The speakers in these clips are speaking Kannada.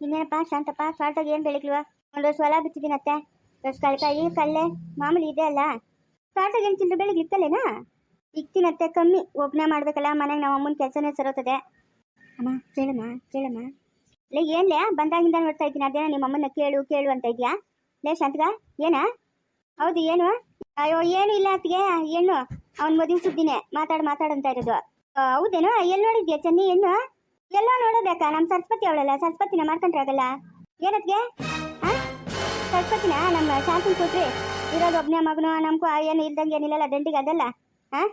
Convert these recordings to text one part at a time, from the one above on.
ಇನ್ನೇನಪ್ಪ ಶಾಂತಪ್ಪ ತೋಟದಾಗ ಏನು ಬೆಳಿಗ್ಲಿವ? ಒಂದು ಹೊಲ ಬಿತ್ತಿದ್ದೀನತ್ತೆ ವರ್ಷ ಕಳ್ಕಾಯಿ ಕಲ್ಲೆ ಮಾಮೂಲಿ ಇದೆ ಅಲ್ಲ? ತೋಟದಾಗ ಏನು ಚಿಲ್ಲರೆ ಬೆಳಿಗ್ಗೆ ಇಕ್ಕಲ್ಲೇನಾ ಇಕ್ತೀನತ್ತೆ ಕಮ್ಮಿ. ಒಬ್ಬನೇ ಮಾಡ್ಬೇಕಲ್ಲ, ಮನೆಗೆ ನಮ್ಮ ಅಮ್ಮನ ಕೆಲಸನೇ ಸರೋತದೆ. ಅಮ್ಮ, ಕೇಳಮ್ಮ ಕೇಳಮ್ಮ. ಲೇ ಏನ್ಲೇ ಬಂದಾಗಿಂದ ನೋಡ್ತಾ ಇದ್ದೀನಿ? ಅದೇನ ನಿಮ್ಮ ಅಮ್ಮನ ಕೇಳು ಕೇಳು ಅಂತ ಇದೆಯಾ? ಲೇ, ಶಾಂತಗ, ಏನಾ? ಹೌದು, ಏನು? ಅಯ್ಯೋ, ಏನು ಇಲ್ಲ ಅತ್ತಿಗೆ, ಹೆಣ್ಣು. ಅವ್ನ ಮದುವೆ ಸುದ್ದಿನೇ. ಮಾತಾಡು ಮಾತಾಡಂತ ಇರೋದು. ಹೌದೇನು? ಎಲ್ಲಿ ನೋಡಿದ್ಯಾ ಚೆನ್ನಿ, ಹೆಣ್ಣು? ಎಲ್ಲೋ ನೋಡೋಬೇಕಾ ನಮ್ಮ ಸರಸ್ವತಿ ಅವಳಲ್ಲ, ಸರಸ್ವತಿನ ಮಾಡ್ಕೊಂಡ್ರೆ ಆಗಲ್ಲ? ಏನತ್ಗೆ? ಸರಸ್ವತಿನ? ನಮ್ಮ ಶಾಂತಿ ಕೊಟ್ರಿ ಇರೋದು ಒಬ್ನೇ ಮಗನು, ನಮ್ಗೂ ಏನು ಇಲ್ದಂಗೆ ಏನಿಲ್ಲಲ್ಲ, ದಂಡಿಗೆ ಅದಲ್ಲ. ಹಾಂ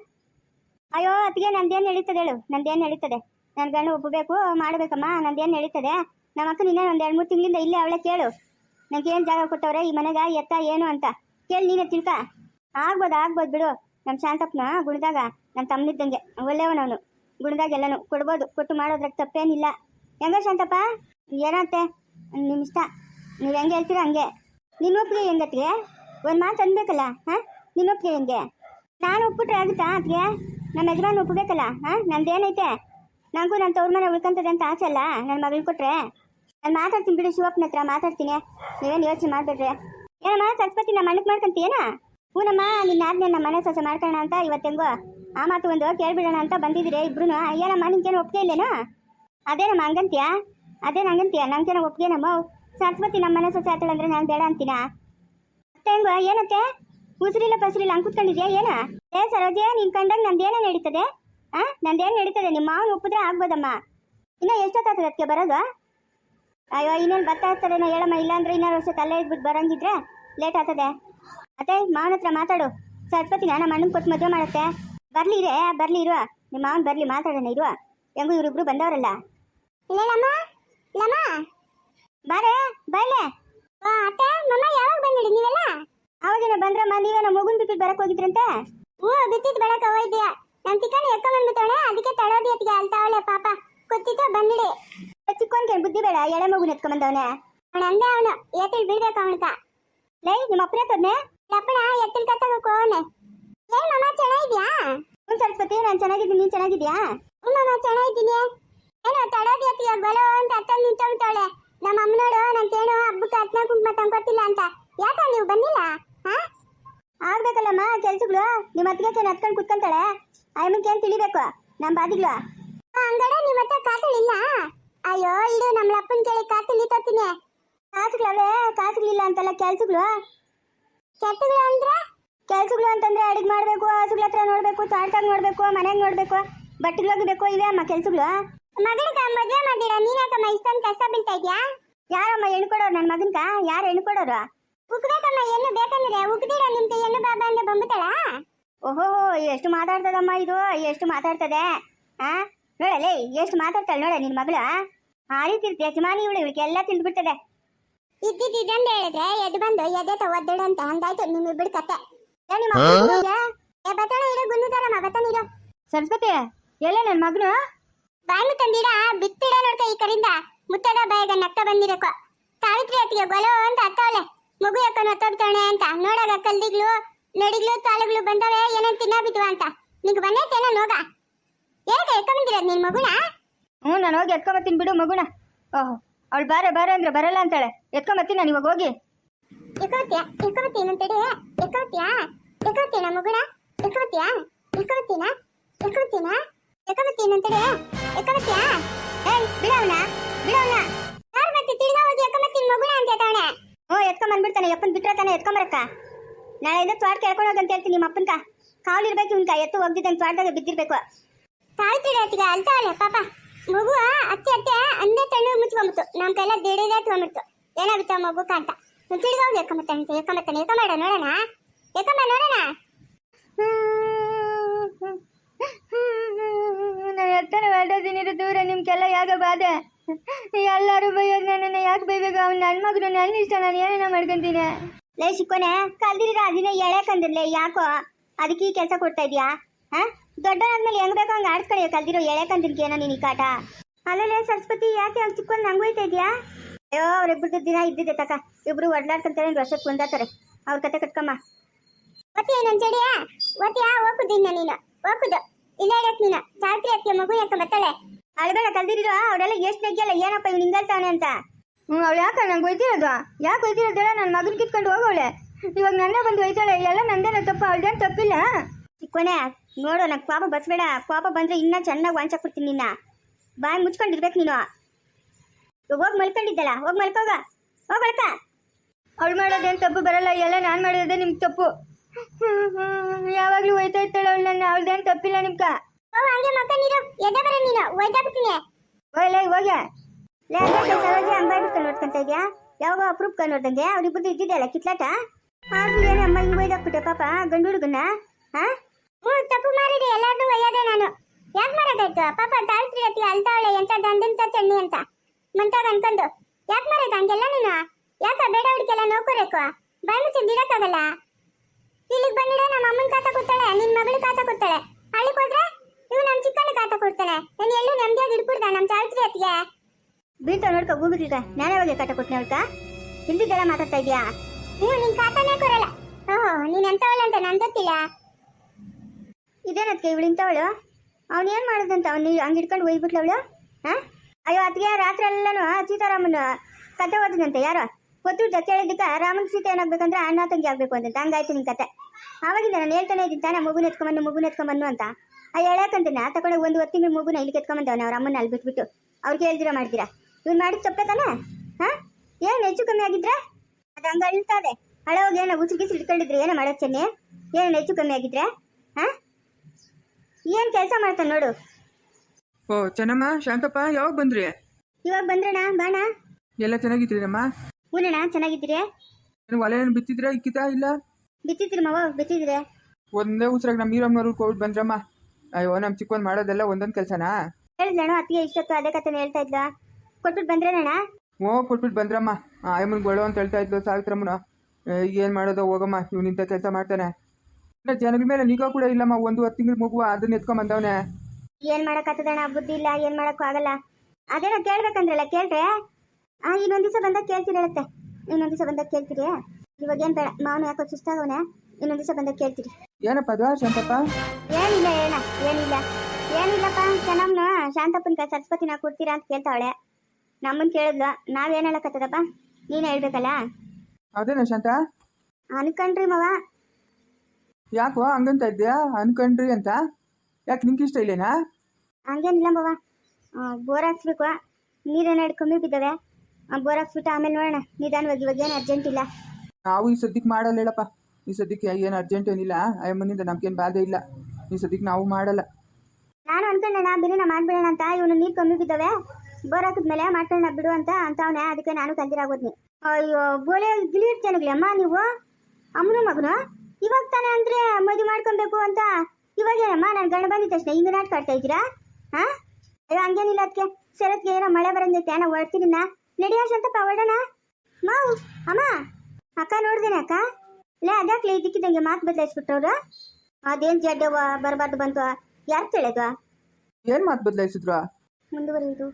ಅಯ್ಯೋ, ಅತ್ತಿಗೆ ನಂದೇನು ನಡೀತದೆ ಹೇಳು? ನಂದೇನು ನಡೀತದೆ? ನನ್ನ ಗಂಡು ಒಪ್ಪಬೇಕು ಮಾಡಬೇಕಮ್ಮ, ನಂದೇನು ನಡೀತದೆ? ನಮ್ಮ ಅಕ್ಕ ನಿನ್ನೆ ಒಂದು ಎರಡು ಮೂರು ತಿಂಗಳಿಂದ ಇಲ್ಲೇ ಅವಳೆ ಕೇಳು. ನಂಗೆ ಏನು ಜಾಗ ಕೊಟ್ಟವ್ರೆ, ಈ ಮನೆಗ ಎತ್ತ ಏನು ಅಂತ. ಕೇಳಿ ನೀನೇ ತಿಳ್ಕ. ಆಗ್ಬೋದು ಆಗ್ಬೋದು ಬಿಡು. ನಮ್ಮ ಶಾಂತಪ್ಪನ ಗುಣದಾಗ ನನ್ನ ತಮ್ಮನಿದ್ದಂಗೆ, ಒಳ್ಳೆಯವನವನು. ಗುಣದಾಗ ಎಲ್ಲನೂ ಕೊಡ್ಬೋದು. ಕೊಟ್ಟು ಮಾಡೋದ್ರಾಗ ತಪ್ಪೇನಿಲ್ಲ. ಹೆಂಗ ಶಾಂತಪ್ಪ? ಏನಂತೆ? ನಿಮ್ಮ ಇಷ್ಟ. ನೀವು ಹೆಂಗೆ ಹೇಳ್ತೀರ ಹಂಗೆ. ನಿಮ್ಮ ಒಪ್ಪಿಗೆ ಹೆಂಗತ್ತಿಗೆ ಒಂದು ಮಾತು ಅನ್ಬೇಕಲ್ಲ, ಹಾಂ? ಒಪ್ಪಿಗೆ ಹೆಂಗೆ? ನಾನು ಒಪ್ಪಿಟ್ರೆ ಆಗುತ್ತಾ ಅದಕ್ಕೆ ನಮ್ಮ ಯಜಮಾನ್ ಒಪ್ಪಬೇಕಲ್ಲ, ಹಾಂ? ನಂದೇನೈತೆ? ನನಗೂ ನನ್ನ ತವ್ರ ಮನೆ ಉಳ್ಕೊಂತದೆ ಅಂತ ಆಸೆ ಅಲ್ಲ ನನ್ನ ಮಗಳು ಕೊಟ್ರೆ? ನಾನು ಮಾತಾಡ್ತೀನಿ ಬಿಡು ಶಿವಪ್ಪನ ಹತ್ರ, ಮಾತಾಡ್ತೀನಿ. ನೀವೇನು ಯೋಚನೆ ಮಾಡಬೇಡ್ರಿ. ಏನಮ್ಮ, ಸರಸ್ವತಿ ನಮ್ಮ ಮಣ್ಣಕ್ಕೆ ಮಾಡ್ಕೊಂತೀಯೇನ? ಹ್ಞೂನಮ್ಮ ನಿನ್ನ ಆದ್ಮೇಲೆ ನಮ್ಮ ಮನೆ ಸೊಸೆ ಮಾಡ್ಕೊಳ್ಳೋಣ ಅಂತ ಇವತ್ತು ಹೆಂಗೋ ಆ ಮಾತು ಒಂದು ಕೇಳ್ಬಿಡೋಣ ಅಂತ ಬಂದಿದ್ದೀರಿ ಇಬ್ರು ಏನಮ್ಮ, ನಿಮ್ಗೇನು ಒಪ್ಪಿಗೆ ಇಲ್ಲೇನು? ಅದೇನಮ್ಮ ಹಂಗಂತೀಯ? ಅದೇನು ಹಂಗಂತೀಯ? ನಂಗೇನೋ ಒಪ್ಪಿಗೆನಮ್ಮ ಸರಸ್ವತಿ ನಮ್ಮ ಮನೆ ಸೊಸೆ ಅಂದ್ರೆ ನಾನು ಬೇಡ ಅಂತೀನ? ಹೆಂಗೋ, ಏನತ್ತೆ? ಉಸಿರಿಲ್ಲ ಪಸಿರಿಲ್ಲ ಹಂಗೆ ಕೂತ್ಕೊಂಡಿದ್ಯಾ? ಏನ? ಏ ಸರೋಜೆ, ನಿನ್ ಕಂಡಾಗ ನಂದೇನೇ ನಡೀತದೆ? ಆ? ನಂದೇನು ನಡೀತದೆ? ನಿಮ್ಮ ಮಾವನ ಒಪ್ಪಿದ್ರೆ ಆಗ್ಬೋದಮ್ಮ. ಇನ್ನ ಎಷ್ಟೊತ್ತಾಗ್ತದೆ ಅದಕ್ಕೆ ಬರೋದು? ಅಯ್ಯೋ, ಇನ್ನೇನು ಬರ್ತಾ ಇರ್ತಾರೇನೋ ಹೇಳಮ್ಮ. ಇಲ್ಲಾಂದ್ರೆ ಇನ್ನೊಂದು ವರ್ಷ ತಲೆ ಇದ್ಬಿಟ್ಟು ಬರಂಗಿದ್ರೆ ಲೇಟ್ ಆಗ್ತದೆ. ಅತ್ತೆ ಮಾವನ ಹತ್ರ ಮಾತಾಡು. ಸರಸ್ವತಿನ ನಮ್ಮ ಅಣ್ಣನ ಕೊಟ್ಟು ಮದುವೆ ಮಾಡುತ್ತೆ. ಬರ್ಲಿ ರೇ ಬರ್ಲಿ ಇರುವ. ನಿಮ್ಮ ಮಾವನ್ ಬರ್ಲಿ ಮಾತಾಡೋಣ ಇರುವ. ಹೆಂಗು ಇವರಿಬ್ರು ಬಂದವರಲ್ಲ. ಇಲ್ಲಮ್ಮ ಇಲ್ಲಮ್ಮ ಬಾರೆ ಬಾಯ್ಲೆ. ಅತ್ತೆ ಮಮ್ಮ ಯಾವಾಗ ಬಂದಿಡಿ ನೀವೆಲ್ಲ? ಅವಾಗೇನ ಬಂದ್ರಮ್ಮ ನೀವೇನ ಮಗುನ್ ಬಿಟ್ಟಿಟ್ಟು ಬರಕ್ ಹೋಗಿದ್ರಂತೆ? ಹ್ಞೂ ಬಿತ್ತಿದ್ ಬರಕ್ ಹೋಗಿದ್ಯಾ ನಮ್ ತಿಕ್ಕನ ಎಕ್ಕ ಬಂದ್ಬಿಟ್ಟವಳೆ ಅದಕ್ಕೆ ತಡೋದಿ ಅತ್ತಿಗೆ ಅಲ್ತಾವಳೆ ಪಾಪ. ಗೊತ್ತಿತ್ತು ಬಂದಿಡಿ ಚಿಕ್ಕೋನ್ಗೆ ಬುದ್ಧಿ ಬೇಡ ಎಳೆ ಮಗುನ ಎತ್ಕೊಂಡ್ ಬಂದವನೆ. ಅವನ ಅಂದೆ ಅವನು. ಎತ್ತಿಲ್ ಬಿಡ್ಬೇಕು ಅವನಕ. ಲೈ ನಿಮ್ಮ ಅಪ್ಪನೇ ತದ್ನೆ? ಅಪ್ಪನ ಎತ್ತಿಲ್ ಕತ್ತಬೇಕು ಅವನೆ. ಏನ್ ಮಮ್ಮ ಚೆನ್ನಾಗಿದ್ಯಾ? ಸರಸ್ವತಿ ನಾನು ಚೆನ್ನಾಗಿದ್ದೀನಿ. ನೀನ್ ಚೆನ್ನಾಗಿದ್ಯಾ ಹ್ಞೂ ಮಮ್ಮ ಚೆನ್ನಾಗಿದ್ದೀನಿ. ಏನೋ ತಡೋದ್ಯತಿಯ ಬರೋ ಅಂತ ಅತ್ತ ನಿಂತೋಗ್ತಾವಳೆ ನಮ್ಮ ಅಮ್ಮನೋಡು ನಂತೇನು ಹಬ್ಬಕ್ಕೆ ಅತ್ನ ಕುಂಕುಮ ತಂಗೊತ್ತಿಲ್ಲ ಅಂತ. ಯಾಕ ನೀವು ಬಂದಿಲ್ಲ? ಹಾ? ಆಗ್ಬೇಕಲ್ಲಮ್ಮ ಕೆಲ್ಸಗಳು. ನಿಮ್ಮ ಅತ್ತಿಗೆ ಹತ್ಕೊಂಡು ಕುತ್ಕೊಂತಾಳೆ. ಅಮ್ಮಕ್ಕೆ ಏನು ತಿಳಿಬೇಕು ನಮ್ಮ ಬಾದಿಗಳು. ಅಂಗಡೆ ನಿಮ್ಮ ಹತ್ರ ಕಾಸುಗಳಿಲ್ಲ ಅಯ್ಯೋ ಇಡು ನಮ್ಮ ಅಪ್ಪನ ಕೇಳಿ ಕಾಸು ತತ್ತೀನಿ ಕಾಸುಗಳವೇ ಕಾಸುಗಳಿಲ್ಲ ಅಂತಲ್ಲ ಕೆಲ್ಸಗಳು. ಕೆಲ್ಸಗಳು ಅಂದ್ರೆ? ಕೆಲ್ಸಗಳು ಅಂತಂದ್ರೆ ಅಡಿಗೆ ಮಾಡಬೇಕು ಹಸುಗಳ ಹತ್ರ ನೋಡ್ಬೇಕು ತೋಟದಾಗ ನೋಡಬೇಕು ಮನೆಗೆ ನೋಡಬೇಕು ಬಟ್ಟೆಗಳು ಹೋಗಬೇಕು ಇವೆ ಅಮ್ಮ ಕೆಲ್ಸಗಳು. ಮಗನಿಗೆ ಮದುವೆ ಮಾಡಿರ ನೀನಾಕಮ್ಮ ಇಷ್ಟೊಂದು ಕಷ್ಟ ಬೀಳ್ತಾ ಇದ್ಯಾ? ಯಾರಮ್ಮ ಹೆಣ್ಣು ಕೊಡೋರು ನನ್ನ ಮಗನ್ಕ? ಯಾರು ಹೆಣ್ಣು ಕೊಡೋರು? ಏನು ಹೆಣ್ಣು ಬೇಕಂದ್ರೆ ಉಕ್ದಿರ ನಿಮ್ಗೆ ಹೆಣ್ಣು ಬಾಬಾ ಅಂದ್ರೆ ಬಂಬುತ್ತಾಳ ಓಹೋ ಎಷ್ಟು ಮಾತಾಡ್ತದಮ್ಮ ಇದು ಎಷ್ಟು ಮಾತಾಡ್ತದೆ ಆ? ನೋಡಲೇ ಎಷ್ಟು ಮಾತಾಡ್ತಾಳೆ ನೋಡ ನಿನ್ ಮಗಳು ಆ? ರೀತಿ ಯಜಮಾನಿ ಇವಳು ಇವಳಿಗೆ ಎಲ್ಲ ತಿಂದ್ಬಿಡ್ತದೆ ಇದ್ದಿದ್ದಂತ ಹೇಳಿದ್ರೆ ಎದ್ದು ಬಂದು ಎದೆ ಅಂತ ಹಂಗಾಯ್ತು ನಿಮ್ಮಿಬ್ಬರು ಕತೆ. ಸರಸ್ವತಿ ಎಲ್ಲ ನನ್ನ ಮಗನು? ಬಾಯಿ ಮುತ್ತಂದಿಡ ಬಿತ್ತಿಡ ನೋಡ್ಕ ಈ ಕರಿಂದ. ಮುತ್ತಡ ಬಾಯಾಗ ನಕ್ಕ ಬಂದಿರಕೋ. ಸಾವಿತ್ರಿ ಅತ್ತಿಗೆ ಗೊಲೋ ಅಂತ ಹತ್ತವಳೆ. ಮಗು ಯಾಕನ್ ಹತ್ತೋಗ್ತಾವಣೆ ಅಂತ. ನೋಡಾಗ ಕಲ್ದಿಗ್ಲು ನಡಿಗ್ಲು ತಾಳುಗಳು ಬಂದವೆ ಏನೇನ್ ತಿನ್ನ ಬಿದ್ವಾ ಅಂತ. ನಿಂಗೆ ಬಂದೈತೇನೋ ನೋಗ? ಏನಕ್ಕೆ ಎತ್ಕೊಂಬಂದಿರೋದು ನಿನ್ ಮಗುನ? ಹ್ಞೂ ನಾನು ಹೋಗಿ ಎತ್ಕೊಂಬತ್ತೀನಿ ಬಿಡು ಮಗುನ. ಓಹೋ ಅವಳು ಬಾರೆ ಬಾರೆ ಅಂದ್ರೆ ಬರಲ್ಲ ಅಂತಾಳೆ. ಎತ್ಕೊಂಬತ್ತೀನಿ ನಾನು ಇವಾಗ ಹೋಗಿ. ಎತ್ಕೊಬತ್ತೀಯ ಎತ್ಕೊಬತ್ತೀನಿ ಅಂತೇಳಿ ಎತ್ಕೊಬತ್ತೀಯಾ ಎತ್ಕೊಬತ್ತೀನ ಮಗುಣ ಎತ್ಕೊಬತ್ತೀಯಾ ಎತ್ಕೊಬತ್ತೀನ ಎತ್ಕೊಬತ್ತೀನ ಎತ್ಕೊಬತ್ತೀನಿ ಅಂತೇಳಿ ಎತ್ಕೊಬತ್ತೀಯಾ ಏಯ್ ಬಿಡವನ ಬಿಡವನ ಯಾರು ಮತ್ತೆ ತಿರ್ಗಾ ಹೋಗಿ ಎತ್ಕೊಂಬತ್ತೀನಿ ಮಗುಣ ಅಂತ ಹೇಳ್ತಾವಣೆ. ಓ ಎತ್ಕೊಂಡ್ ಎತ್ಕೊಂಬಂದ್ಬಿಡ್ತಾನೆ ಯಪ್ಪನ್ ಬಿಟ್ರೆ ತಾನೆ ಎತ್ಕೊಂಬರಕ್ಕ ನಾಳೆಯಿಂದ ತ್ವಾಟ ಕೇಳ್ಕೊಂಡು ಹೋಗಂತ ಹೇಳ್ತೀನಿ ನಿಮ್ಮ ಅಪ್ಪನ್ಕ. ಕಾವಲು ಇರ್ಬೇಕು ಇವ್ನ್ಕ, ಎತ್ತು ಹೋಗ್ದಿದ್ದಂಗೆ ತ್ವಾಟದಾಗ ಬಿದ್ದಿರ್ಬೇಕು. ತಾಳ್ತಿಡಿ ಅತ್ತಿಗೆ ಅಲ್ತಾವಲೆ ಪಾಪ. ಮಗು ಅತ್ತೆ ಅತ್ತೆ, ಅಂದೇ ತಣ್ಣು ಮುಚ್ಕೊಂಬಿಟ್ಟು ನಮ್ಮ ಕೈಲ ದಿಡಿದೆ ತೊಗೊಂಬಿಡ್ತು ಏನಾಗುತ್ತೆ ಮಗುಕ ಅಂತ ತಿಳಿದೋಗಿ ಎಕ್ಕಂಬತ್ತಾನೆ ಎಕ್ಕಂಬತ್ತಾನೆ ಎಕ್ಕಂಬೇಡ ನೋಡೋಣ? ಎಕ್ಕಂಬ ನೋಡೋಣ? ನಾನು ಎತ್ತನ ದೂರ ನಿಮ್ಗೆಲ್ಲ ಯಾಕ ಬಾಧೆ? ಎಲ್ಲರೂ ಬೈಯೋದು ನನ್ನ ಯಾಕೆ ಬೈಬೇಕು? ಅವ್ನು ನನ್ನ ಮಗನು ನನ್ನ ಇಷ್ಟ ನಾನು ಏನೇನೋ ಮಾಡ್ಕೊಂತೀನಿ. ಲೇ ಶಿಕ್ಕೋನೆ ಕಲ್ದಿರ ಅದನ್ನ ಎಳೆಕಂದಿರ್ಲೆ ಯಾಕೋ? ಅದಕ್ಕೆ ಈ ಕೆಲಸ ಕೊಡ್ತಾ ಇದೀಯಾ? ಹಾ? ದೊಡ್ಡನಾದ್ಮೇಲೆ ಹೆಂಗ್ ಬೇಕೋ ಹಂಗೆ ಆಡ್ಸ್ಕೊಳ್ಳಿ ಕಲ್ದಿರೋ ಎಳೆಕಂದಿರ್ಗೆ ಏನೋ ನೀನು ಈ ಕಾಟ. ಅಲ್ಲಲ್ಲೇ ಸರಸ್ವತಿ ಯಾಕೆ ಅವ್ನು ಚಿಕ್ಕೊಂಡು ನಂಗೆ ಹೋಯ್ತಾ ಇದೆಯಾ? ಅಯ್ಯೋ ಅವ್ರಿಬ್ಬರದ್ದು ದಿನ ಇದ್ದಿದ್ದೆ ತಕ ಇಬ್ರು ಒಡ್ಲಾಡ್ಕಂತಾರೆ ವರ್ಷಕ್ಕೆ ಬಂದಾತಾರೆ ಅವ್ರ ಕತೆ ಕಟ್ಕಮ್ಮ. ಒತ್ತಿ ನನ್ನ ಜಡಿಯಾ ಒತ್ತಿಯಾ ಹೋಗುದಿನ್ನ ನೀನು. ಹೋಗುದು ಇಲ್ಲ ನೀನಾ. ನೀನು ಅತ್ತಿಗೆ ಮಗು ಯಾಕೆ ಬರ್ತಾಳೆ ಅಳಬೇಡ ಕಲ್ದಿರೋ ಅವರೆಲ್ಲ ಎಷ್ಟು ನೆಗ್ಯಲ್ಲ ಏನಪ್ಪ ಇವ್ ಹಿಂಗಲ್ತಾವನೆ ಅಂತ. ಹ್ಞೂ ಅವಳು ಯಾಕೆ ನಂಗೆ ಒಯ್ತಿರೋದು? ಯಾಕೆ ಒಯ್ತಿರೋದೇಳ ನನ್ನ ಮಗನ ಕಿತ್ಕೊಂಡು ಹೋಗವಳೆ? ಇವಾಗ ನನ್ನೇ ಬಂದು ಒಯ್ತಾಳೆ. ಎಲ್ಲ ನಂದೇನ ತಪ್ಪ ಅವಳ್ದೇನು ತಪ್ಪಿಲ್ಲ? ಚಿಕ್ಕೋನೆ ನೋಡು ನಂಗೆ ಪಾಪ ಬಸ್ಬೇಡ. ಪಾಪ ಬಂದ್ರೆ ಇನ್ನೂ ಚೆನ್ನಾಗಿ ವಾಂಚಾಕ್ಬಿಡ್ತೀನಿ ನಿನ್ನ. ಬಾಯಿ ಮುಚ್ಕೊಂಡಿರ್ಬೇಕು ನೀನು. ಹೋಗಿ ಮಲ್ಕೊಂಡಿದ್ದಲ್ಲ ಹೋಗಿ ಮಲ್ಕೋಗ. ಹೋಗ್ ಮಲ್ಕ. ಅವಳು ಮಾಡೋದೇನು ತಪ್ಪು ಬರಲ್ಲ ಎಲ್ಲ ನಾನು ಮಾಡೋದೇ ನಿಮ್ಗೆ ತಪ್ಪು. ಯಾವಾಗಲೂ ಹೋಯ್ತಾ ಇರ್ತಾಳೆ ಅವಳು ನನ್ನ ಅವಳ್ದೇನು ತಪ್ಪಿಲ್ಲ ನಿಮ್ಕ. ಹಂಗೆ ಮಕ್ಕ ನೀರು ಎದೆ ಬರ ನೀನು. ಒಯ್ದಾಕ್ತೀನಿ ಲೇ ಅದೇ ಸರೋಜಿ ಅಂಬಾಯಿ ಬಿಟ್ಕೊಂಡು ನೋಡ್ಕೊಂತ ಇದ್ಯಾ? ಯಾವಾಗ ಅಪ್ರೂಪ್ ನೋಡ್ದಂಗೆ? ಅವ್ರಿಬ್ಬರು ಇದ್ದಿದ್ದಲ್ಲ ಕಿತ್ಲಾಟ? ಆಗ್ಲಿ ಏನು ಅಮ್ಮ ಹಿಂಗ್ ಒಯ್ದಾಕ್ಬಿಟ್ಟೆ ಪಾಪ ಗಂಡು ಹುಡುಗನ್ನ? ಹಾ ಹ್ಞೂ ತಪ್ಪು ಮಾರಿದೆ. ಎಲ್ಲಾರ್ದು ಒಯ್ಯದೆ ನಾನು. ಯಾಕೆ ಮಾರೋದಾಯ್ತು? ಪಾಪ ತಾಳ್ತ್ರಿ ಅತಿ ಅಲ್ತಾವಳೆ ಎಂತ ದಂದಂತ ಚೆನ್ನಿ ಅಂತ. ಮಂತಾಗ ಅನ್ಕೊಂಡು. ಯಾಕೆ ಮಾರೋದು ಹಂಗೆಲ್ಲ ನೀನು? ಯಾಕ ಬೇಡ ಹುಡುಕೆಲ್ಲ ನೋಡ್ಕೋಬೇಕು? ಬಾಯಿ ಮುಚ್ಚಿ ಬಿಡಕ್ಕಾಗಲ್ಲ? ಇಲ್ಲಿಗೆ ಬಂದಿಡ ನಮ್ಮ ಅಮ್ಮನ ಕಾತ ಕೊಡ್ತಾಳೆ ನಿನ್ ಮಗಳು ಕಾತ ಕೊಡ್ತಾಳೆ. ಅಲ್ಲಿಗೆ ಹೋದ್ರೆ ಇವ್ ನಮ್ ಚಿಕ್ಕಣ್ಣ ಕಾತ ಕೊಡ್ತಾನೆ. ನಾನು ಎಲ್ಲೂ ನೆಮ್ಮದಿಯಾಗಿ ಇಡ್ಬಿಡ್ದ ನಮ್ಮ ತಾಳ್ತ್ರಿ ಅತ್ತಿಗೆ. ಬೀಳ್ತಾವ ನೋಡ್ಕೊ ಗೂಬಿಟ್ಲಿಗ ನಾನೇ ಹೋಗಿ ಕಾಟ ಕೊಡ್ತೀನಿ ಅವಳ್ಕ. ಇಲ್ದಿದ್ದೆಲ್ಲ ಮಾತಾಡ್ತಾ ಇದೀಯಾ? ಹ್ಞೂ ನಿನ್ ಕಾತನೇ ಕೊರಲ್ಲ. ಓಹೋ ನೀನ್ ಎಂತವಳು ಅಂತ ನನ್ ಗೊತ್ತಿಲ್ಲ. ಇದೇನತ್ಗೆ ಇವಳು ಇಂಥವಳು? ಅವ್ನು ಏನು ಮಾಡಿದಂತ? ಅವ್ನು ಹಂಗೆ ಇಟ್ಕೊಂಡು ಒಯ್ಬಿಟ್ಲು ಹಾ ಹಾಂ? ಅಯ್ಯೋ ಅದಕ್ಕೆ ರಾತ್ರಿ ಎಲ್ಲನೂ ಸೀತಾರಾಮನ ಕತೆ ಓದಿದಂತೆ ಯಾರೋ? ಗೊತ್ತು, ಜೊತೆ ಹೇಳಿದ್ದಕ್ಕೆ ರಾಮನ ಸೀತೆ ಏನಾಗ್ಬೇಕಂದ್ರೆ ಅಣ್ಣ ತಂಗಿ ಆಗ್ಬೇಕು ಅಂತ ಹಂಗಾಯ್ತು ನಿನ್ ಕತೆ. ಆವಾಗಿಂದ ನಾನು ಹೇಳ್ತಾನೆ ಇದ್ದೀನಿ ತಾನೇ, ಮಗುನ ಎತ್ಕೊಂಬನ್ನು ಮಗುನ ಎತ್ಕೊಂಬನ್ನು ಅಂತ. ಆ ಹೇಳಕ್ಕಂತೀನಿ ಆ ತಗೊಂಡು ಒಂದು ಹೊತ್ತು ತಿಂಗಳು ಮಗುನ ಇಲ್ಲಿಗೆ ಎತ್ಕೊಂಬಂದವನೆ, ಅವ್ರ ಅಮ್ಮನ ಅಲ್ಲಿ ಬಿಟ್ಬಿಟ್ಟು. ಅವ್ರಿಗೆ ಹೇಳ್ದಿರ ಮಾಡ್ತೀರಾ ಇವ್ನು ಮಾಡಿದ ತಪ್ಪೆ ತಾನೆ? ಹಾ? ಏನು ಹೆಚ್ಚು ಕಮ್ಮಿ ಆಗಿದ್ರೆ? ಅದು ಹಂಗೆ ಹಳೆ ಹೋಗಿ ಏನೋ ಉಸಿರು ಗಿಸಿ ಇಟ್ಕೊಂಡಿದ್ರೆ ಏನೋ ಮಾಡೋದು ಚೆನ್ನಿ? ಏನು ಹೆಚ್ಚು ಕಮ್ಮಿ ಆಗಿದ್ರೆ? ಹಾಂ? ಏನು ಕೆಲಸ ಮಾಡ್ತಾನೆ ನೋಡು? ಓ ಚೆನ್ನಮ್ಮ ಶಾಂತಪ್ಪ ಯಾವಾಗ ಬಂದ್ರಿ? ಇವಾಗ ಬಂದ್ರಣ ಬಾಣ ಎಲ್ಲ ಚೆನ್ನಾಗಿದ್ದೀರಮ್ಮ ಹೂನಣ್ಣ ಚೆನ್ನಾಗಿದ್ದೀರಿ? ಏನು ಒಲೆ ಏನು ಬಿತ್ತಿದ್ರ ಇಕ್ಕಿತ ಇಲ್ಲ? ಬಿತ್ತಿದ್ರಿ ಮಾವ ಬಿತ್ತಿದ್ರೆ. ಒಂದೇ ಉಸಿರಾಗ ನಮ್ಮ ಈರಮ್ಮನವ್ರು ಕೋವಿಡ್ ಬಂದ್ರಮ್ಮ. ಅಯ್ಯೋ ನಮ್ಮ ಚಿಕ್ಕವನ್ ಮಾಡೋದೆಲ್ಲ ಒಂದೊಂದು ಕೆಲಸನಾ? ಹೇಳಿದ್ಲಣ್ಣ ಅತ್ತಿಗೆ ಇಷ್ಟೊತ್ತು ಅದೇ ಕಥೆನ ಹೇಳ್ತಾ ಇದ್ದ ಕೊಟ್ಬಿಟ್ಟು ಬಂದ್ರೇನಣ ಓ ಕೊಟ್ಬಿಟ್ಟು ಬಂದ್ರಮ್ಮ. ಆಯಮ್ಮನ್ ಗೊಳು ಅಂತ ಹೇಳ್ತಾ ಇದ್ಲು ಸಾವಿತ್ರಮ್ಮನ. ಏನು ಮಾಡೋದು ಹೋಗಮ್ಮ ಇವ್ನು ಇಂಥ ಕೆಲಸ ಮಾಡ್ತಾನೆ. ಜನಗಳ ಮೇಲೆ ನಿಗಾ ಕೂಡ ಇಲ್ಲಮ್ಮ ಒಂದು ಹತ್ತು ತಿಂಗಳು ಮಗುವ ಅದನ್ನ ಎತ್ಕೊಂಡ್ ಬಂದವನೆ. ಏನ್ ಮಾಡಕ್ಕಾಗ್ತದಣ್ಣ ಬುದ್ಧಿ ಇಲ್ಲ ಏನ್ ಮಾಡಕ್ಕೂ ಆಗಲ್ಲ. ಅದೇನೋ ಕೇಳ್ಬೇಕಂದ್ರಲ್ಲ ಕೇಳ್ರೆ ಆ ಇನ್ನೊಂದ್ ದಿವಸ ಬಂದಾಗ ಕೇಳ್ತೀರಿ ಹೇಳತ್ತೆ. ಇನ್ನೊಂದ್ ದಿವಸ ಬಂದಾಗ ಕೇಳ್ತೀರಿ? ಇವಾಗ ಏನ್ ಬೇಡ ಮಾವನ ಯಾಕೋ ಸುಸ್ತಾಗವನೆ. ಇನ್ನೊಂದ್ ದಿವಸ ಬಂದಾಗ ಕೇಳ್ತೀರಿ. ಏನಪ್ಪ ಅದು ಶಾಂತಪ್ಪ? ಏನಿಲ್ಲ ಏನ ಏನಿಲ್ಲ. ಏನಿಲ್ಲಪ್ಪ ಚೆನ್ನಮ್ಮನ ಶಾಂತಪ್ಪನ ಕೈ ಸರಸ್ವತಿನ ಕೊಡ್ತೀರಾ ಅಂತ ಕೇಳ್ತಾವಳೆ. ನಮ್ಮನ್ ಕೇಳಿದ್ಲು. ನಾವೇನ್ ಹೇಳಕತ್ತದಪ್ಪ ನೀನ್ ಹೇಳ್ಬೇಕಲ್ಲ? ಅದೇನ ಶಾಂತ? ಅನ್ಕಂಡ್ರಿ ಮವ. ಯಾಕೋ ಹಂಗಂತ ಇದ್ಯಾ ಅನ್ಕೊಂಡ್ರಿ ಅಂತ? ಯಾಕೆ ನಿಂಗೆ ಇಷ್ಟ ಇಲ್ಲೇನಾ? ಹಂಗೇನಿಲ್ಲ ಮವ ಬೋರ್ ಹಾಕ್ಸ್ಬೇಕು. ನೀರೇನಾಡು ಕಮ್ಮಿ ಬಿದ್ದಾವೆ ಬೋರ್ ಹಾಕ್ಸ್ಬಿಟ್ಟು ಆಮೇಲೆ ನೋಡೋಣ. ನಿಧಾನವಾಗಿ ಇವಾಗ ಏನು ಅರ್ಜೆಂಟ್ ಇಲ್ಲ. ನಾವು ಈ ಸದ್ಯಕ್ಕೆ ಮಾಡಲ್ಲ ಹೇಳಪ್ಪ. ಈ ಸದ್ಯಕ್ಕೆ ಏನು ಅರ್ಜೆಂಟ್ ಏನಿಲ್ಲ. ಅಯ್ಯಮ್ಮನಿಂದ ನಮ್ಗೇನು ಬಾಧೆ ಇಲ್ಲ. ಈ ಸದ್ಯಕ್ಕೆ ನಾವು ಮಾಡಲ್ಲ. ನಾನು ಅನ್ಕೊಂಡಣ್ಣ ಬಿರಿನ ಮಾಡ್ಬಿಡೋಣ ಅಂತ. ಇವನು ನೀರು ಕಮ್ಮಿ ಬಿದ್ದಾವೆ. ಬೋರ್ ಹಾಕಿದ್ಮೇಲೆ ಮಾಡ್ಕೊಳ್ಳೋಣ ಬಿಡು ಅಂತ ಅಂತವನೆ. ಅದಕ್ಕೆ ನಾನು ಕಲ್ತಿರಾಗೋದ್ನಿ ಅಯ್ಯೋ ಬೋಲೆ ಗಿಳಿ ಚೆನ್ನಾಗಿಲ್ಲಮ್ಮ ಅಮ್ಮ ನೀವು? ಅಮ್ಮನ ಮಗನು? ಇವಾಗ ತಾನೇ ಅಂದ್ರೆ ಮದುವೆ ಮಾಡ್ಕೊಬೇಕು ಅಂತ. ಇವಾಗೇನಮ್ಮ ನಾನು ಗಂಡ ಬಂದಿದ್ದ ತಕ್ಷಣ ಹಿಂಗೆ ನಾಟಕ ಆಡ್ತಾ ಇದ್ದೀರಾ? ಹಾ? ಹಂಗೇನಿಲ್ಲ ಅದಕ್ಕೆ ಸರತ್ಗೆ ಏನೋ ಮಳೆ ಬರಂದೈತೆ ನಾ. ಹೊಡ್ತೀನಿ ನಡಿಯೋ ಶಾಂತಪ್ಪ ಹೊಡೋಣ ಮಾವು ಅಮ್ಮ. ಅಕ್ಕ ನೋಡ್ದೇನೆ ಅಕ್ಕ? ಲೇ ಅದ್ಯಾಕ್ಲೆ ಇದಕ್ಕಿದ್ದಂಗೆ ಮಾತು ಬದಲಾಯಿಸ್ಬಿಟ್ಟವ್ರು? ಅದೇನು ಜಡ್ಡವ ಬರಬಾರ್ದು ಬಂತು. ಯಾರು ಕೇಳಿದ್ವಾ? ಏನ್ ಮಾತು ಬದಲಾಯಿಸಿದ್ರು ಮುಂದುವರಿಯುವುದು